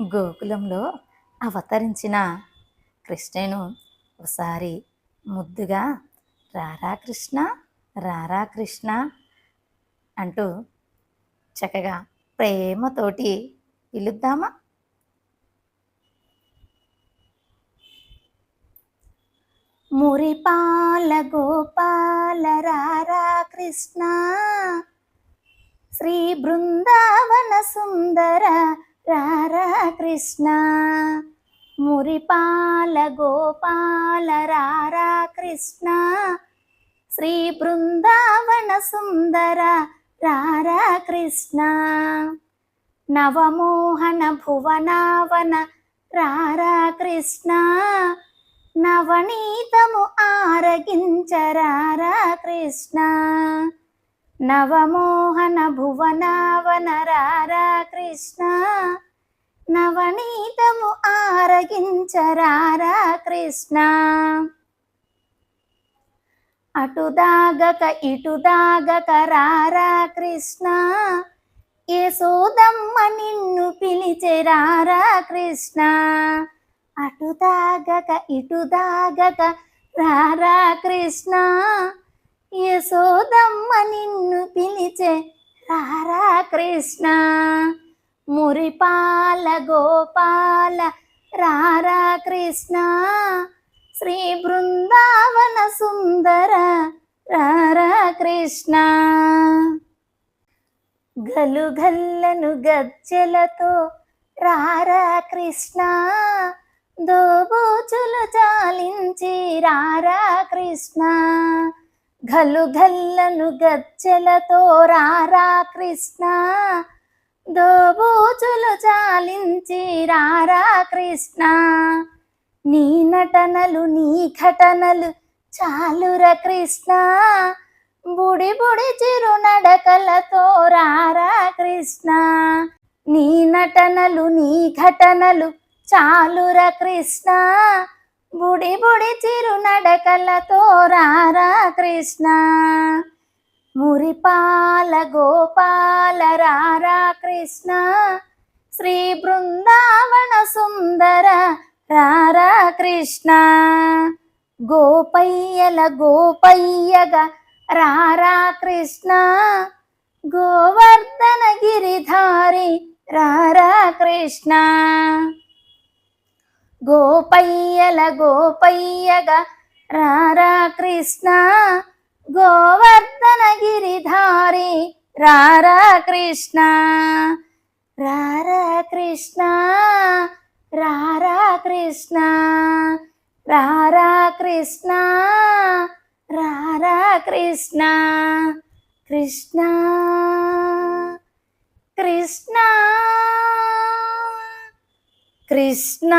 గోకులంలో అవతరించిన కృష్ణను ఒకసారి ముద్దుగా రారా కృష్ణ రారా కృష్ణ అంటూ చక్కగా ప్రేమతోటి పిలుద్దామా? మురిపాల గోపాల రారా కృష్ణ శ్రీ బృందావన సుందర రారా కృష్ణ. మురిపాల గోపాల రారా కృష్ణ. శ్రీ బృందావన సుందర రారా కృష్ణ. నవమోహన భువనావన రారా కృష్ణ. నవనీతము ఆరగించరారా కృష్ణ. నవమోహన భువనావన రారా కృష్ణ. నవనీతము ఆరగించరారా కృష్ణ? అటుదాగక ఇటుదాగక రారా కృష్ణ? యశోదమ్మ నిన్ను పిలిచెరారా కృష్ణ? అటు దాగక ఇటు దాగక రారా కృష్ణ? యశోదమ్మ నిన్ను పిలిచే రారా కృష్ణ? మురిపాల గోపాల రారా కృష్ణ శ్రీ బృందావన సుందర రారా కృష్ణ. గలుగల్లను గజ్జెలతో రారా కృష్ణ దోబూచులు చాలించి రారా కృష్ణ. గలు గల్లను గజ్జెలతో రారా కృష్ణ దోబూచులు చాలించి రారా కృష్ణ. నీ నటనలు నీ ఘటనలు చాలుర కృష్ణ. బుడి బుడి చిరు నడకలతో రారా కృష్ణ. నీ నటనలు నీ ఘటనలు చాలుర కృష్ణ. బుడి బుడి చిరు నడకలతో రారా కృష్ణ. మురిపాల గోపాల రారా కృష్ణ శ్రీ బృందావన సుందర రారా కృష్ణ. గోపయ్యల గోపయ్యగా రారా కృష్ణ గోవర్ధన గిరిధారి రారా కృష్ణ. గోపయ్యల గోపయ్యగా రారా కృష్ణ గోవర్ధన గిరిధారి రారా కృష్ణ రార కృష్ణ రార కృష్ణ రార కృష్ణ రార కృష్ణ కృష్ణ కృష్ణ కృష్ణ.